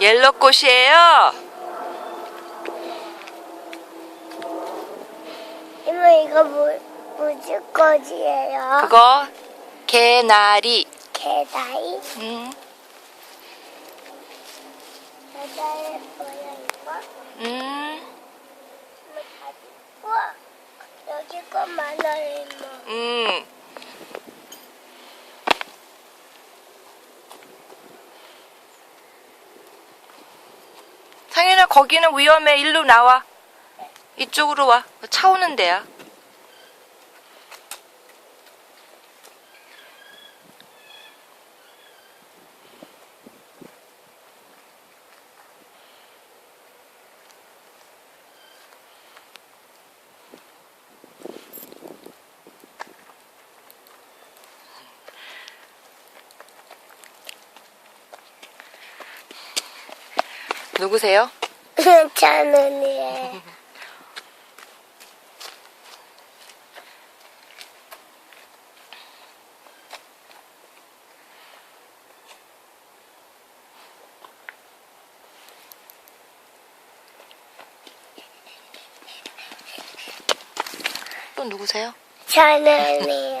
옐로 꽃이에요. 이모 이거 뭐, 무슨 꽃이에요? 그거 개나리. 개다이? 음, 개다이 뭐야 이거? 음, 우와 여기 꽃 많아요 이모 음. 상현아 거기는 위험해. 일로 나와. 이쪽으로 와. 차 오는 데야. 누구세요? 찬원이에요 또 누구세요? 찬원이에요